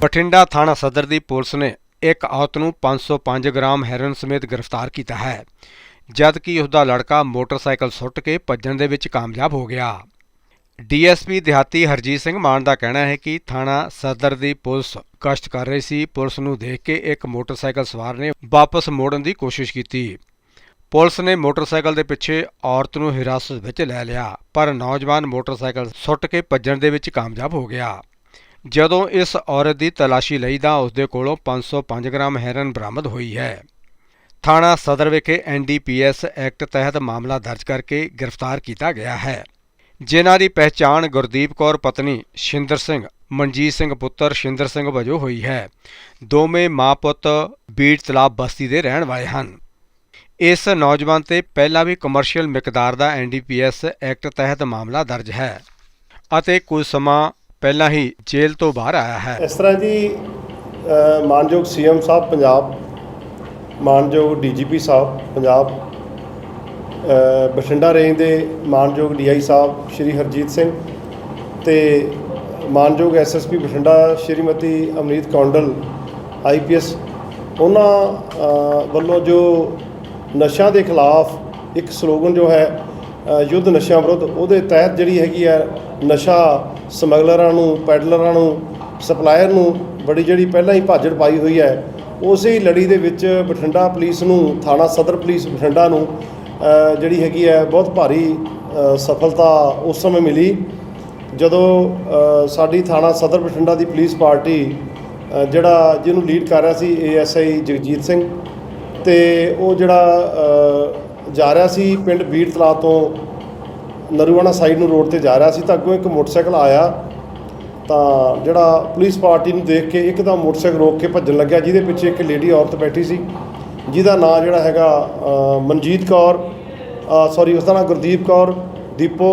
ਬਠਿੰਡਾ ਥਾਣਾ ਸਦਰ ਦੀ ਪੁਲਿਸ ਨੇ ਇੱਕ ਔਰਤ ਨੂੰ 505 ਗ੍ਰਾਮ ਹੈਰੋਇਨ ਸਮੇਤ ਗ੍ਰਿਫਤਾਰ ਕੀਤਾ ਹੈ ਜਦ ਕਿ ਉਸ ਦਾ ਲੜਕਾ ਮੋਟਰਸਾਈਕਲ ਸੁੱਟ ਕੇ ਭੱਜਣ ਦੇ ਵਿੱਚ ਕਾਮਯਾਬ ਹੋ ਗਿਆ। ਡੀਐਸਪੀ ਦਿਹਾਤੀ ਹਰਜੀਤ ਸਿੰਘ ਮਾਨ ਦਾ ਕਹਿਣਾ ਹੈ ਕਿ ਥਾਣਾ ਸਦਰ ਦੀ ਪੁਲਿਸ ਗਸ਼ਤ ਕਰ ਰਹੀ ਸੀ, ਪੁਲਿਸ ਨੂੰ ਦੇਖ ਕੇ ਇੱਕ ਮੋਟਰਸਾਈਕਲ ਸਵਾਰ ਨੇ ਵਾਪਸ ਮੋੜਨ ਦੀ ਕੋਸ਼ਿਸ਼ ਕੀਤੀ। ਪੁਲਿਸ ਨੇ ਮੋਟਰਸਾਈਕਲ ਦੇ ਪਿੱਛੇ ਔਰਤ ਨੂੰ ਹਿਰਾਸਤ ਵਿੱਚ ਲੈ ਲਿਆ, ਪਰ ਨੌਜਵਾਨ ਮੋਟਰਸਾਈਕਲ ਸੁੱਟ ਕੇ ਭੱਜਣ ਦੇ ਵਿੱਚ ਕਾਮਯਾਬ ਹੋ ਗਿਆ। ਜਦੋਂ ਇਸ ਔਰਤ ਦੀ ਤਲਾਸ਼ੀ ਲਈ ਤਾਂ ਉਸ ਦੇ ਕੋਲੋਂ 505 ਗ੍ਰਾਮ ਹੈਰਨ ਬਰਾਮਦ ਹੋਈ ਹੈ। ਥਾਣਾ ਸਦਰ ਵਿਖੇ ਐਨਡੀਪੀਐਸ ਐਕਟ ਤਹਿਤ ਮਾਮਲਾ ਦਰਜ ਕਰਕੇ ਗ੍ਰਿਫਤਾਰ ਕੀਤਾ ਗਿਆ ਹੈ। ਜਿਨ੍ਹਾਂ ਦੀ ਪਹਿਚਾਣ ਗੁਰਦੀਪ ਕੌਰ, ਪਤਨੀ ਸ਼ਿੰਦਰ ਸਿੰਘ, ਮਨਜੀਤ ਸਿੰਘ ਪੁੱਤਰ ਸ਼ਿੰਦਰ ਸਿੰਘ ਵਜੋਂ ਹੋਈ ਹੈ। ਦੋਵੇਂ ਮਾਂ ਪੁੱਤ ਬੀੜ ਤਲਾਬ ਬਸਤੀ ਦੇ ਰਹਿਣ ਵਾਲੇ ਹਨ। ਇਸ ਨੌਜਵਾਨ ਤੇ ਪਹਿਲਾਂ ਵੀ ਕਮਰਸ਼ੀਅਲ ਮਿਕਦਾਰ ਦਾ ਐਨਡੀਪੀਐਸ ਐਕਟ ਤਹਿਤ ਮਾਮਲਾ ਦਰਜ ਹੈ ਅਤੇ ਕੁਝ ਸਮਾਂ ਪਹਿਲਾਂ ਹੀ ਜੇਲ੍ਹ ਤੋਂ ਬਾਹਰ ਆਇਆ ਹੈ। ਇਸ ਤਰ੍ਹਾਂ ਜੀ ਅ, ਮਾਨਯੋਗ ਸੀਐਮ ਸਾਹਿਬ ਪੰਜਾਬ ਮਾਨਯੋਗ ਡੀਜੀਪੀ ਸਾਹਿਬ ਪੰਜਾਬ ਬਠਿੰਡਾ ਰੇਂਜ ਦੇ ਮਾਨਯੋਗ ਡੀਆਈ ਸਾਹਿਬ ਸ਼੍ਰੀ ਹਰਜੀਤ ਸਿੰਘ ਤੇ ਮਾਨਯੋਗ ਐਸਐਸਪੀ ਬਠਿੰਡਾ ਸ਼੍ਰੀਮਤੀ ਅਮਰੀਤ ਕੌਂਡਲ ਆਈਪੀਐਸ ਉਹਨਾਂ ਵੱਲੋਂ ਜੋ ਨਸ਼ਿਆਂ ਦੇ ਖਿਲਾਫ ਇੱਕ ਸਲੋਗਨ ਜੋ ਹੈ ਯੁੱਧ ਨਸ਼ਿਆਂ ਵਿਰੁੱਧ, ਉਹਦੇ ਤਹਿਤ ਜਿਹੜੀ ਹੈਗੀ ਹੈ ਨਸ਼ਾ ਸਮਗਲਰਾਂ ਨੂੰ, ਪੈਡਲਰਾਂ ਨੂੰ, ਸਪਲਾਇਰ ਨੂੰ ਬੜੀ ਜਿਹੜੀ ਪਹਿਲਾਂ ਹੀ ਭਾਜੜ ਪਾਈ ਹੋਈ ਹੈ, ਉਸੇ ਲੜੀ ਦੇ ਵਿੱਚ ਬਠਿੰਡਾ ਪੁਲਿਸ ਨੂੰ, ਥਾਣਾ ਸਦਰ ਪੁਲਿਸ ਬਠਿੰਡਾ ਨੂੰ ਜਿਹੜੀ ਹੈਗੀ ਹੈ ਬਹੁਤ ਭਾਰੀ ਸਫਲਤਾ ਉਸ ਸਮੇਂ ਮਿਲੀ। ਜਦੋਂ ਸਾਡੀ ਥਾਣਾ ਸਦਰ ਬਠਿੰਡਾ ਦੀ ਪੁਲਿਸ ਪਾਰਟੀ ਜਿਹੜਾ ਜਿਹਨੂੰ ਲੀਡ ਕਰ ਰਿਹਾ ਸੀ ਏਐਸਆਈ ਜਗਜੀਤ ਸਿੰਘ, ਤੇ ਉਹ ਜਿਹੜਾ ਜਾ ਰਿਹਾ ਸੀ ਪਿੰਡ ਬੀੜ ਤਲਾ ਤੋਂ ਨਰੂਆਣਾ ਸਾਈਡ ਨੂੰ ਰੋਡ ਤੇ ਜਾ ਰਿਹਾ ਸੀ ਤਾਂ ਅੱਗੋਂ ਇੱਕ ਮੋਟਰਸਾਈਕਲ ਆਇਆ। ਤਾਂ ਜਿਹੜਾ ਪੁਲਿਸ ਪਾਰਟੀ ਨੂੰ ਦੇਖ ਕੇ ਇੱਕਦਮ ਮੋਟਰਸਾਈਕਲ ਰੋਕ ਕੇ ਭੱਜਣ ਲੱਗਿਆ ਜਿਹਦੇ ਪਿੱਛੇ ਇੱਕ ਲੇਡੀ ਔਰਤ ਬੈਠੀ ਸੀ ਜਿਹਦਾ ਨਾਂ ਜਿਹੜਾ ਹੈਗਾ ਮਨਜੀਤ ਕੌਰ ਸੌਰੀ ਉਸ ਦਾ ਨਾਂ ਗੁਰਦੀਪ ਕੌਰ ਦੀਪੋ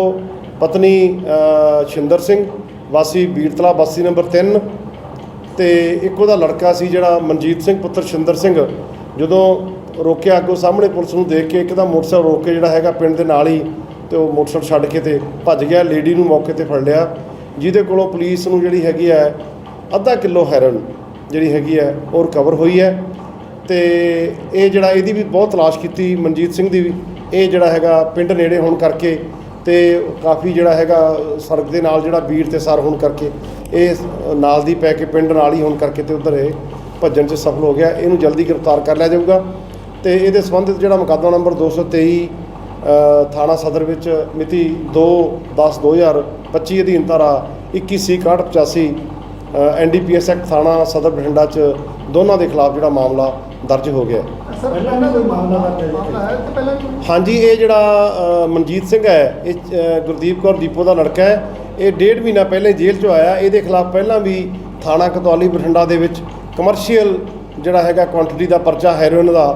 ਪਤਨੀ ਅ, ਸ਼ਿੰਦਰ ਸਿੰਘ ਵਾਸੀ ਬੀੜਤਲਾ ਵਾਸੀ ਨੰਬਰ 3 ਤੇ ਇੱਕ ਉਹਦਾ ਲੜਕਾ ਸੀ ਜਿਹੜਾ ਮਨਜੀਤ ਸਿੰਘ ਪੁੱਤਰ ਸ਼ਿੰਦਰ ਸਿੰਘ। ਜਦੋਂ ਰੋਕਿਆ ਅੱਗੋਂ ਸਾਹਮਣੇ ਪੁਲਿਸ ਨੂੰ ਦੇਖ ਕੇ ਇੱਕਦਮ ਮੋਟਰਸਾਈਕਲ ਰੋਕ ਕੇ ਜਿਹੜਾ ਹੈਗਾ ਪਿੰਡ ਦੇ ਨਾਲ ਹੀ ਤੇ ਉਹ ਮੋਟਰਸਾਈਕਲ ਛੱਡ ਕੇ ਤੇ ਭੱਜ ਗਿਆ, ਲੇਡੀ ਨੂੰ ਮੌਕੇ ਤੇ ਫੜ ਲਿਆ। ਜਿਹਦੇ ਕੋਲੋਂ ਪੁਲਿਸ ਨੂੰ ਜਿਹੜੀ ਹੈਗੀ ਹੈ ਅੱਧਾ ਕਿਲੋ ਹੈਰੋਇਨ ਜਿਹੜੀ ਹੈਗੀ ਹੈ ਉਹ ਰਿਕਵਰ ਹੋਈ ਹੈ ਤੇ ਇਹ ਜਿਹੜਾ ਇਹਦੀ ਵੀ ਬਹੁਤ ਤਲਾਸ਼ ਕੀਤੀ ਮਨਜੀਤ ਸਿੰਘ ਦੀ ਵੀ। ਇਹ ਜਿਹੜਾ ਹੈਗਾ ਪਿੰਡ ਨੇੜੇ ਹੋਣ ਕਰਕੇ ਤੇ ਕਾਫੀ ਜਿਹੜਾ ਹੈਗਾ ਸੜਕ ਦੇ ਨਾਲ ਜਿਹੜਾ ਬੀੜ ਤੇ ਸਰ ਹੋਣ ਕਰਕੇ, ਇਹ ਨਾਲ ਦੀ ਪੈ ਕੇ ਪਿੰਡ ਨਾਲ ਹੀ ਹੋਣ ਕਰਕੇ ਤੇ ਉਧਰ ਇਹ ਭੱਜਣ 'ਚ ਸਫਲ ਹੋ ਗਿਆ ਇਹਨੂੰ ਜਲਦੀ ਗ੍ਰਿਫਤਾਰ ਕਰ ਲਿਆ ਜਾਊਗਾ ਤੇ ਇਹਦੇ ਸੰਬੰਧਿਤ ਜਿਹੜਾ ਮੁਕੱਦਮਾ ਨੰਬਰ 223 ਅ, ਥਾਣਾ ਸਦਰ ਵਿੱਚ ਮਿਤੀ 2 10 2025 ਅਧੀਨ ਧਾਰਾ 21 ਸੀ 6185 ਐਨਡੀਪੀਐਸ ਐਕਟ ਥਾਣਾ ਸਦਰ ਬਠਿੰਡਾ 'ਚ ਦੋਨਾਂ ਦੇ ਖਿਲਾਫ ਜਿਹੜਾ ਮਾਮਲਾ ਦਰਜ ਹੋ ਗਿਆ। ਸਰ ਪਹਿਲਾਂ ਕੋਈ ਮਾਮਲਾ ਹੈ ਹਾਂਜੀ ਇਹ ਜਿਹੜਾ ਮਨਜੀਤ ਸਿੰਘ ਹੈ ਇਹ ਗੁਰਦੀਪ ਕੌਰ ਦੀਪੋ ਦਾ ਲੜਕਾ ਹੈ ਇਹ ਡੇਢ ਮਹੀਨਾ ਪਹਿਲੇ ਜੇਲ੍ਹ 'ਚੋਂ ਆਇਆ ਇਹਦੇ ਖਿਲਾਫ ਪਹਿਲਾਂ ਵੀ ਥਾਣਾ ਕਤਵਾਲੀ ਬਠਿੰਡਾ ਦੇ ਵਿੱਚ ਕਮਰਸ਼ੀਅਲ ਜਿਹੜਾ ਹੈਗਾ ਕੁਆਂਟੀਟੀ ਦਾ ਪਰਚਾ ਹੈਰੋਇਨ ਦਾ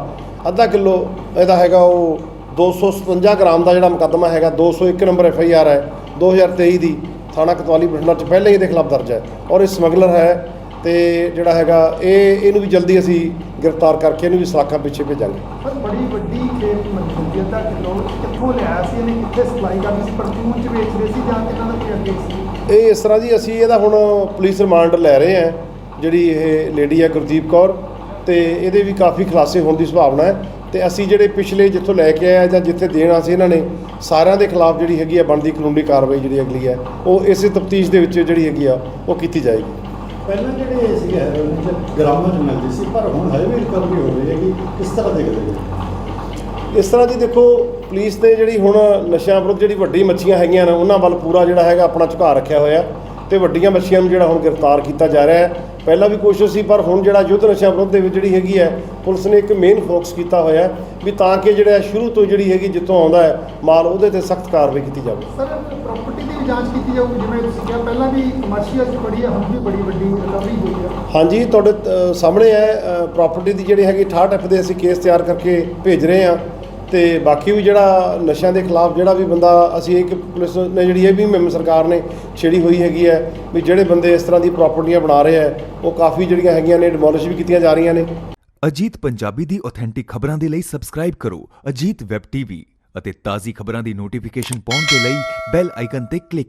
ਅੱਧਾ ਕਿਲੋ ਇਹਦਾ ਹੈਗਾ ਉਹ 257 ਗ੍ਰਾਮ ਦਾ ਜਿਹੜਾ ਮੁਕੱਦਮਾ ਹੈਗਾ 201 ਨੰਬਰ ਐਫ ਆਈ ਆਰ ਹੈ 2023 ਦੀ ਥਾਣਾ ਕਤਵਾਲੀ ਬਠਿੰਡਾ 'ਚ ਪਹਿਲਾਂ ਹੀ ਇਹਦੇ ਖਿਲਾਫ ਦਰਜ ਹੈ ਔਰ ਇਹ ਸਮਗਲਰ ਹੈ ਤੇ ਜਿਹੜਾ ਹੈਗਾ ਇਹ ਇਹਨੂੰ ਵੀ ਜਲਦੀ ਅਸੀਂ ਗ੍ਰਿਫਤਾਰ ਕਰਕੇ ਇਹਨੂੰ ਵੀ ਸਲਾਖਾਂ ਪਿੱਛੇ ਭੇਜਾਂਗੇ। ਸਰ ਬੜੀ ਵੱਡੀ ਖੇਤ ਮਨਜ਼ੂਰੀ ਅੱਧਾ ਕਿਲੋ ਕਿੱਥੋਂ ਲਿਆਇਆ ਸੀ ਇਹਨੇ ਕਿੱਥੇ ਸਪਲਾਈ ਕਰਨੀ ਸੀ? ਪਰਚੂਨ ਚ ਵੇਚ ਰਹੇ ਸੀ ਜਾਂ ਕਿਹਨਾਂ ਦਾ ਕੀ ਅੱਗੇ ਸੀ? ਇਹ ਇਸ ਤਰ੍ਹਾਂ ਜੀ ਅਸੀਂ ਇਹਦਾ ਹੁਣ ਪੁਲਿਸ ਰਿਮਾਂਡ ਲੈ ਰਹੇ ਹਾਂ। ਜਿਹੜੀ ਇਹ ਲੇਡੀ ਹੈ ਗੁਰਦੀਪ ਕੌਰ ਤੇ ਇਹਦੇ ਵੀ ਕਾਫੀ ਖੁਲਾਸੇ ਹੋਣ ਦੀ ਸੰਭਾਵਨਾ ਹੈ। ਤੇ ਅਸੀਂ ਜਿਹੜੇ ਪਿਛਲੇ ਜਿੱਥੋਂ ਲੈ ਕੇ ਆਏ ਜਾਂ ਜਿੱਥੇ ਦੇਣਾ ਸੀ ਇਹਨਾਂ ਨੇ ਸਾਰਿਆਂ ਦੇ ਖਿਲਾਫ ਜਿਹੜੀ ਹੈਗੀ ਆ ਬਣਦੀ ਕਾਨੂੰਨੀ ਕਾਰਵਾਈ ਜਿਹੜੀ ਅਗਲੀ ਹੈ ਉਹ ਇਸੇ ਤਫਤੀਸ਼ ਦੇ ਵਿੱਚ ਜਿਹੜੀ ਹੈਗੀ ਆ ਉਹ ਕੀਤੀ ਜਾਏਗੀ। ਪਹਿਲਾਂ ਜਿਹੜੇ ਸੀ ਗ੍ਰਾਮਾਂ ਚ ਮਿਲਦੀ ਸੀ ਪਰ ਹੁਣ ਹਜੇ ਵੀ ਰਿਕਵਰੀ ਹੋ ਰਹੀ ਹੈ ਕਿ ਕਿਸ ਤਰ੍ਹਾਂ ਦੇਖਦੇ ਹੋ? ਇਸ ਤਰ੍ਹਾਂ ਜੀ ਦੇਖੋ ਪੁਲਿਸ ਨੇ ਜਿਹੜੀ ਹੁਣ ਨਸ਼ਿਆਂ ਵਿਰੁੱਧ ਜਿਹੜੀ ਵੱਡੀ ਮੱਛੀਆਂ ਹੈਗੀਆਂ ਨੇ ਉਹਨਾਂ ਵੱਲ ਪੂਰਾ ਜਿਹੜਾ ਹੈਗਾ ਆਪਣਾ ਝੁਕਾਅ ਰੱਖਿਆ ਹੋਇਆ ਤੇ ਵੱਡੀਆਂ ਮੱਛੀਆਂ ਨੂੰ ਜਿਹੜਾ ਹੁਣ ਗ੍ਰਿਫਤਾਰ ਕੀਤਾ ਜਾ ਰਿਹਾ ਹੈ। ਪਹਿਲਾਂ ਵੀ ਕੋਸ਼ਿਸ਼ ਸੀ ਪਰ ਹੁਣ ਜਿਹੜਾ ਯੁੱਧ ਨਸ਼ਿਆਂ ਵਿਰੁੱਧ ਦੇ ਵਿੱਚ ਜਿਹੜੀ ਹੈਗੀ ਹੈ ਪੁਲਿਸ ਨੇ ਇੱਕ ਮੇਨ ਫੋਕਸ ਕੀਤਾ ਹੋਇਆ ਵੀ ਤਾਂ ਕਿ ਜਿਹੜਾ ਸ਼ੁਰੂ ਤੋਂ ਜਿਹੜੀ ਹੈਗੀ ਜਿੱਥੋਂ ਆਉਂਦਾ ਹੈ ਮਾਲ ਉਹਦੇ ਤੇ ਸਖਤ ਕਾਰਵਾਈ ਕੀਤੀ ਜਾਵੇ। ਸਰ ਪ੍ਰਾਪਰਟੀ ਦੀ ਜਾਂਚ ਕੀਤੀ ਜਾਊਗੀ ਜਿਵੇਂ ਤੁਸੀਂ ਕਿਹਾ ਪਹਿਲਾਂ ਵੀ ਕਮਰਸ਼ੀਅਲ ਚ ਬੜੀ ਹੈ ਹੁਣ ਵੀ ਬੜੀ ਵੱਡੀ ਰਿਕਵਰੀ ਹੋਈ ਹੈ। ਹਾਂਜੀ ਤੁਹਾਡੇ ਸਾਹਮਣੇ ਹੈ ਪ੍ਰਾਪਰਟੀ ਦੀ ਜਿਹੜੀ ਹੈਗੀ 68 ਐਫ ਦੇ ਅਸੀਂ ਕੇਸ ਤਿਆਰ ਕਰਕੇ ਭੇਜ ਰਹੇ ਹਾਂ। ਤੇ ਬਾਕੀ ਵੀ ਜਿਹੜਾ ਨਸ਼ਿਆਂ ਦੇ ਖਿਲਾਫ ਜਿਹੜਾ ਵੀ ਬੰਦਾ, ਅਸੀਂ ਇੱਕ ਪੁਲਿਸ ਨੇ ਜਿਹੜੀ ਇਹ ਵੀ ਮੁਹਿੰਮ ਸਰਕਾਰ ਨੇ ਛੇੜੀ ਹੋਈ ਹੈਗੀ ਹੈ ਵੀ ਜਿਹੜੇ ਬੰਦੇ ਇਸ ਤਰ੍ਹਾਂ ਦੀ ਪ੍ਰਾਪਰਟੀਆਂ ਬਣਾ ਰਹੇ ਹੈ, ਉਹ ਕਾਫੀ ਜਿਹੜੀਆਂ ਹੈਗੀਆਂ ਨੇ ਡਿਮੋਲਿਸ਼ ਵੀ ਕੀਤੀਆਂ ਜਾ ਰਹੀਆਂ ਨੇ। ਅਜੀਤ ਪੰਜਾਬੀ ਦੀ ਆਥੈਂਟਿਕ ਖਬਰਾਂ ਦੇ ਲਈ ਸਬਸਕ੍ਰਾਈਬ ਕਰੋ ਅਜੀਤ ਵੈਬ ਟੀਵੀ ਅਤੇ ਤਾਜ਼ੀ ਖਬਰਾਂ ਦੀ ਨੋਟੀਫਿਕੇਸ਼ਨ ਪਾਉਣ ਦੇ ਲਈ ਬੈਲ ਆਈਕਨ ਤੇ ਕਲਿੱਕ